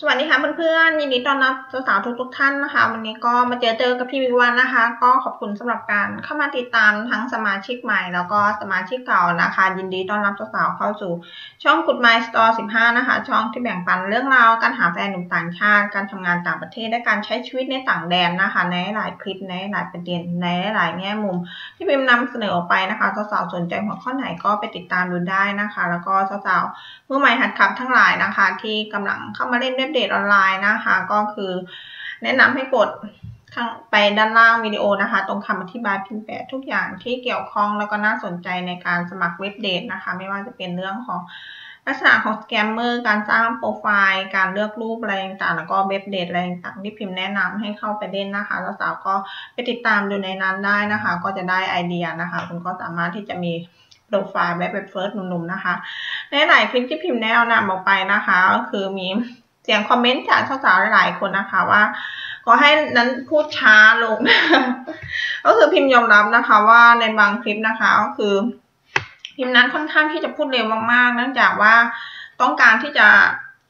สวัสดีค่ะเพื่อนๆยินดีต้อนรับสาวๆทุกๆท่านนะคะ วันนี้ก็มาเจอเจอกับพี่วิวันนะคะ ก็ขอบคุณสำหรับการเข้ามาติดตามทั้งสมาชิกใหม่ แล้วก็สมาชิกเก่านะคะ ยินดีต้อนรับสาวๆเข้าสู่ ช่อง Good My Store 15นะคะ ช่องที่แบ่งปันเรื่องราวการหาแฟนหนุ่มต่างชาติ การทำงานต่างประเทศและการใช้ชีวิตในต่างแดนนะคะ ในหลายคลิปในหลายประเด็นในหลายแง่มุม ที่พิมนำเสนอออกไปนะคะสาวๆสนใจหัวข้อไหนก็ไปติดตามดูได้นะคะ แล้วก็สาวๆมือใหม่หัดขับทั้งหลายนะคะ ที่กำลังเข้ามาเล่นเว็บเดทออนไลน์นะคะ ก็คือแนะนำให้กดข้างไปด้านล่างวิดีโอนะคะ ตรงคำอธิบายพิมพ์แปะทุกอย่างที่เกี่ยวข้องแล้วก็น่าสนใจในการสมัครเว็บเดทนะคะ ไม่ว่าจะเป็นเรื่องของลักษณะของสแกมเมอร์การสร้างโปรไฟล์การเลือกรูปอะไรต่างๆแล้วก็เว็บเดทอะไรต่างๆที่พิมพ์แนะนำให้เข้าไปเล่นนะคะแล้วสาวก็ไปติดตามดูในนั้นได้นะคะ ก็จะได้ไอเดียนะคะ คุณก็สามารถที่จะมีโปรไฟล์แบบเฟิร์สหนุ่มๆนะคะ ในหลายคลิปที่พิมพ์แนะนำออกไปนะคะ ก็คือมี เสียงคอมเมนต์จากสาวๆหลายคนนะคะว่าขอให้นั้นพูดช้าลง ก็คือพิมพ์ยอมรับนะคะว่าในบางคลิปนะคะก็คือพิมพ์นั้นค่อนข้างที่จะพูดเร็วมากๆ เนื่องจากว่าต้องการที่จะ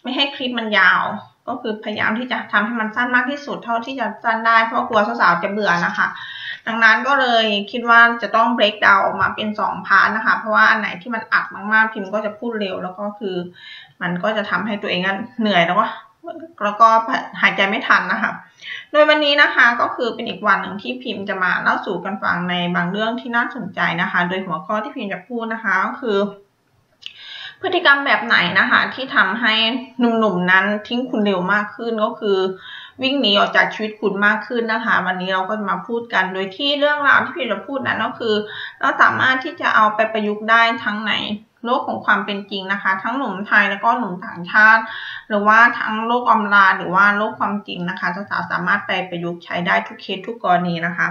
ไม่ให้คลิปมันยาว ก็คือพยายามที่จะทำให้มันสั้นมากที่สุดเท่าที่จะสั้นได้เพราะกลัวสาวๆจะเบื่อนะคะ ดังนั้นก็เลยคิดว่าจะต้อง break down ออกมาเป็นสองพาร์ทนะคะ เพราะว่าอันไหนที่มันอัดมากๆพิมพ์ก็จะพูดเร็ว แล้วก็คือ มันก็จะทำให้ตัวเองเหนื่อยแล้วก็แล้วก็หายใจไม่ทันนะคะ โดยวันนี้นะคะก็คือเป็นอีกวันหนึ่งที่พิมพ์จะมาเล่าสู่กันฟังในบางเรื่องที่น่าสนใจนะคะ โดยหัวข้อที่พิมพ์จะพูดนะคะก็คือ พฤติกรรมแบบไหนนะคะ ที่ทำให้หนุ่มๆนั้นทิ้งคุณเร็วมากขึ้นก็คือ วิ่งหนีออกจากชีวิตคุณมากขึ้นนะคะ วันนี้เราก็จะมาพูดกันโดยที่เรื่องราวที่พี่จะพูดนั้นก็คือ เราสามารถที่จะเอาไปประยุกต์ได้ทั้งใน โลกของความเป็นจริงนะคะ ทั้งหนุ่มไทยแล้วก็หนุ่มต่างชาติ หรือว่าทั้งโลกออนไลน์หรือว่าโลกความจริงนะคะสาวสามารถไปประยุกต์ใช้ได้ทุกเคสทุกกรณีนะคะ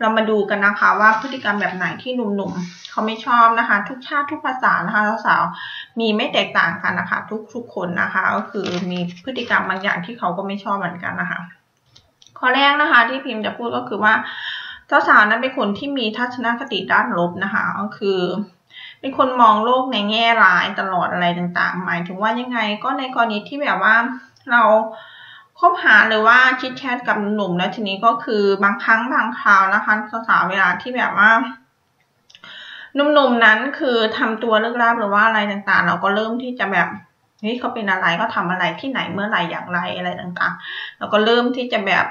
เรามาดูกันนะคะว่าพฤติกรรมแบบไหนที่หนุ่มๆเขาไม่ชอบนะคะ ทุกชาติทุกภาษานะคะสาวมีไม่แตกต่างกันนะคะ ทุกทุกคนนะคะ ก็คือมีพฤติกรรมบางอย่างที่เขาก็ไม่ชอบเหมือนกันนะคะข้อแรกนะคะที่พิมพ์จะพูดก็คือว่าเจ้าสาวนั้นเป็นคนที่มีทัศนคติด้านลบนะคะ ก็คือ เป็นคนมองโลกในแง่ร้ายตลอดอะไรต่างๆ หมายถึงว่ายังไงก็ในกรณีที่แบบว่าเราคบหาหรือว่าชิดแชทกับหนุ่มแล้วทีนี้ก็คือบางครั้งบางคราวนะคะสาวเวลาที่แบบว่าหนุ่มๆนั้นคือทำตัวเลิกลับหรือว่าอะไรต่างๆ เราก็เริ่มที่จะแบบเฮ้ยเขาเป็นอะไรก็ทำอะไรที่ไหนเมื่อไหร่อย่างไรอะไรต่างๆ เราก็เริ่มที่จะแบบ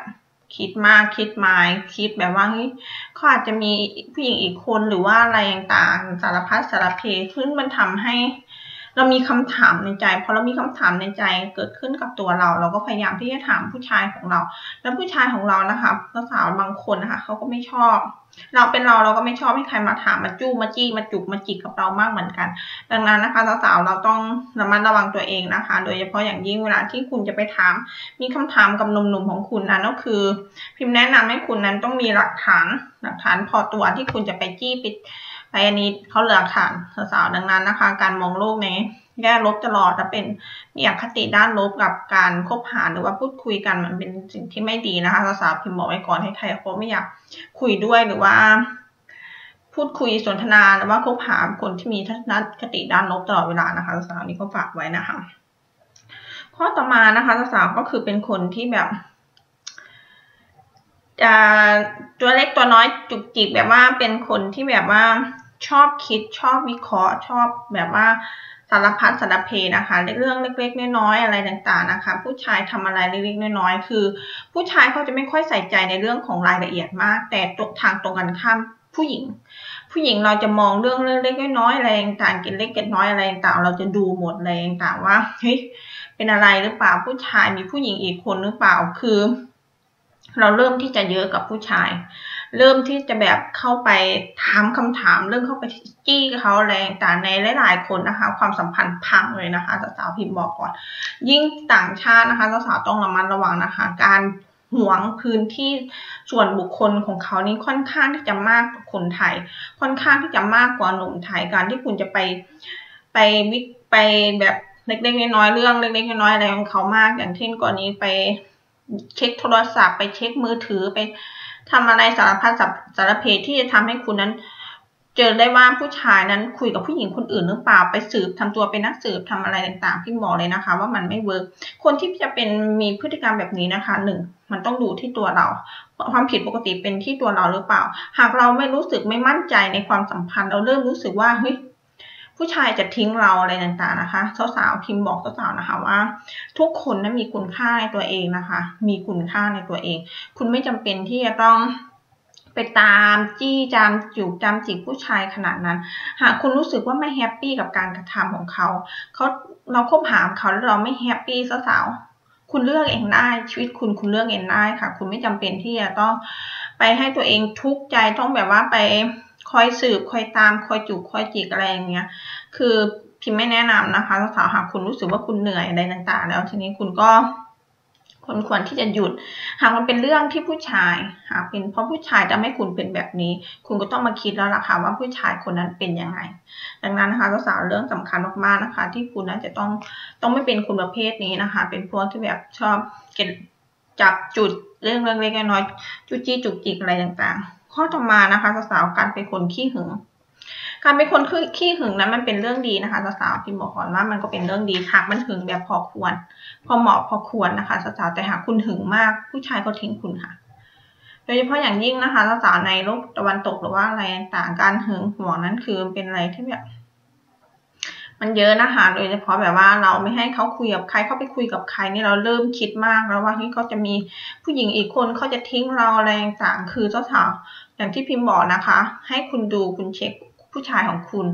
คิดมากคิดหมายคิดแบบว่าเฮ้ยเขาอาจจะมีผู้หญิงอีกคนหรือว่าอะไรต่างๆสารพัดสารเพขึ้นมันทำให้ เรามีคำถามในใจพอเรามีคำถามในใจเกิดขึ้นกับตัวเรา เราก็พยายามที่จะถามผู้ชายของเรา แล้วผู้ชายของเรานะคะสาวบางคนนะคะเขาก็ไม่ชอบ เราเป็นเราเราก็ไม่ชอบให้ใครมาถามมาจู้มาจี้มาจุกมาจิกกับเรามากเหมือนกัน ดังนั้นนะคะสาวเราต้องระมัดระวังตัวเองนะคะ โดยเฉพาะอย่างยิ่งเวลาที่คุณจะไปถาม มีคำถามกับหนุ่มๆของคุณนะนั่นคือ พิมพ์แนะนำให้คุณนั้นต้องมีหลักฐานหลักฐานพอตัวที่คุณจะไปจี้ปิ ไปอันนี้เขาเหลือฐานสาวๆดังนั้นนะคะ การมองโลกในแง่ลบตลอดจะเป็นมีอคติด้านลบกับการคบหาหรือว่าพูดคุยกันมันเป็นสิ่งที่ไม่ดีนะคะสาวๆพิมพ์บอกไว้ก่อนให้ใครเขาไม่อยากคุยด้วยหรือว่า พูดคุยสนทนาหรือว่าคบหาคนที่มีทัศนคติด้านลบตลอดเวลานะคะสาวๆนี้ก็ฝากไว้นะคะ ข้อต่อมานะคะสาวๆก็คือเป็นคนที่แบบจะตัวเล็กตัวน้อยจุกจิกแบบว่าเป็นคนที่แบบว่า ชอบคิดชอบวิเคราะห์ ชอบแบบว่าสารพัดสารเพนะคะเรื่องเล็กๆน้อยๆอะไรต่างๆนะคะ ผู้ชายทำอะไรเล็กๆน้อยๆคือ ผู้ชายเขาจะไม่ค่อยใส่ใจในเรื่องของรายละเอียดมาก แต่ตกทางตรงกันข้ามผู้หญิง ผู้หญิงเราจะมองเรื่องเล็กๆน้อยๆอะไรต่างๆกินเล็กกินน้อยอะไรต่างๆเราจะดูหมดอะไรต่างๆว่าเฮ้ยเป็นอะไรหรือเปล่าผู้ชายมีผู้หญิงอีกคนหรือเปล่าคือ เราเริ่มที่จะเยอะกับผู้ชาย เริ่มที่จะแบบเข้าไปถามคำถาม เรื่องเข้าไปจี้เขาแรงแต่ในหลายๆคนนะคะ ความสัมพันธ์พังเลยนะคะสาวพิมพ์บอกก่อน ยิ่งต่างชาตินะคะสาวต้องระมัดระวังนะคะ การหวงพื้นที่ส่วนบุคคลของเขานี้ค่อนข้างที่จะมากกว่าคนไทย ค่อนข้างที่จะมากกว่าหนุ่มไทยการที่คุณจะไปไปวิไปแบบเล็กๆน้อยๆเรื่องเล็กๆน้อยๆอะไรของเขามาก อย่างเช่นก่อนนี้ไปเช็คโทรศัพท์ ไปเช็คมือถือไป ทำอะไรสารพัดสารเพที่จะทำให้คุณนั้น เจอได้ว่าผู้ชายนั้นคุยกับผู้หญิงคนอื่นหรือเปล่าไปสืบทำตัวเป็นนักสืบทำอะไรต่างๆ พี่บอกเลยนะคะ ว่ามันไม่เวิร์กคนที่จะเป็นมีพฤติกรรมแบบนี้นะคะหนึ่งมันต้องดูที่ตัวเราความผิดปกติเป็นที่ตัวเราหรือเปล่า หากเราไม่รู้สึกไม่มั่นใจในความสัมพันธ์ เราเริ่มรู้สึกว่าเฮ้ย ผู้ชายจะทิ้งเราอะไรต่างๆนะคะสาวๆพิมพ์บอกสาวๆนะคะว่า ทุกคนนั้นมีคุณค่าในตัวเองนะคะ มีคุณค่าในตัวเอง คุณไม่จำเป็นที่จะต้องไปตามจี้จามจูบจามจีบผู้ชายขนาดนั้น หากคุณรู้สึกว่าไม่แฮปปี้กับการกระทำของเขาเขาเราคบหาเขาแล้วเราไม่แฮปปี้สาวๆคุณเลือกเองได้ชีวิตคุณคุณเลือกเองได้ค่ะ คุณไม่จำเป็นที่จะต้องไปให้ตัวเองทุกข์ใจต้องแบบว่าไป คอยสืบคอยตามคอยจูบคอยจีกอะไรอย่างเงี้ย คือพิมไม่แนะนำนะคะสาวๆหากคุณรู้สึกว่าคุณเหนื่อยอะไรต่างๆ แล้วทีนี้คุณก็คนควรที่จะหยุด หากมันเป็นเรื่องที่ผู้ชาย หากเป็นเพราะผู้ชายจะไม่คุณเป็นแบบนี้ คุณก็ต้องมาคิดแล้วล่ะค่ะว่าผู้ชายคนนั้นเป็นยังไง ดังนั้นนะคะสาวเรื่องสำคัญมากๆนะคะ ที่คุณนั้นจะต้องต้องไม่เป็นคุณประเภทนี้นะคะ เป็นพวกที่แบบชอบเก็บจับจุดเรื่องเล็กๆน้อยๆจุจี้จุกจิกอะไรต่างๆ ข้อต่อมานะคะสาวการเป็นคนขี้หึง การเป็นคนขี้หึงนั้นมันเป็นเรื่องดีนะคะสาวๆพิมบอกก่อนว่ามันก็เป็นเรื่องดีหากมันหึงแบบพอควร พอเหมาะพอควรนะคะสาวๆแต่หากคุณหึงมาก ผู้ชายก็ทิ้งคุณค่ะโดยเฉพาะอย่างยิ่งนะคะสาวในโลกตะวันตกหรือว่าอะไรต่างการหึงหวงนั้นคือเป็นอะไรที่แบบ มันเยอะนะคะ โดยเฉพาะแบบว่าเราไม่ให้เขาคุยกับใครเขาไปคุยกับใครนี่เราเริ่มคิดมากแล้วว่าที่เขาจะมีผู้หญิงอีกคนเขาจะทิ้งเราอะไรต่างคือเจ้าสาวอย่างที่พิมพ์บอกนะคะ ให้คุณดูคุณเช็ค ผู้ชายของคุณ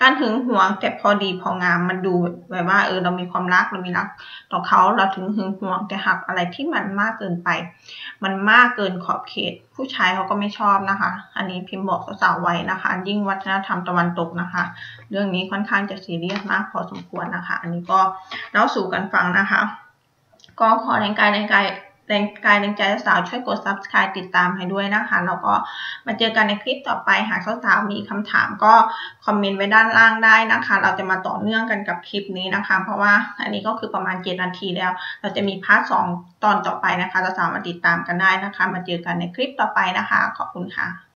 การหึงหวงแต่พอดีพองามมันดูแบบว่าเออเรามีความรักเรามีรักต่อเขาเราถึงหึงหวงแต่หากอะไรที่มันมากเกินไป มันมากเกินขอบเขต ผู้ชายเขาก็ไม่ชอบนะคะ อันนี้พิมพ์บอกสาวไว้นะคะ ยิ่งวัฒนธรรมตะวันตกนะคะ เรื่องนี้ค่อนข้างจะซีเรียสมากพอสมควรนะคะ อันนี้ก็เล่าสู่กันฟังนะคะ ก็ขอแรงกายแรงกาย แรงกายแรงใจสาวช่วยกด subscribe ติดตามให้ด้วยนะคะ แล้วก็มาเจอกันในคลิปต่อไปหากสาวๆมีคำถามก็คอมเมนต์ไว้ด้านล่างได้นะคะ เราจะมาต่อเนื่องกันกับคลิปนี้นะคะ เพราะว่าอันนี้ก็คือประมาณ 7 นาทีแล้ว เราจะมีพาร์ท 2 ตอนต่อไปนะคะสาวๆมาติดตามกันได้นะคะ มาเจอกันในคลิปต่อไปนะคะ ขอบคุณค่ะ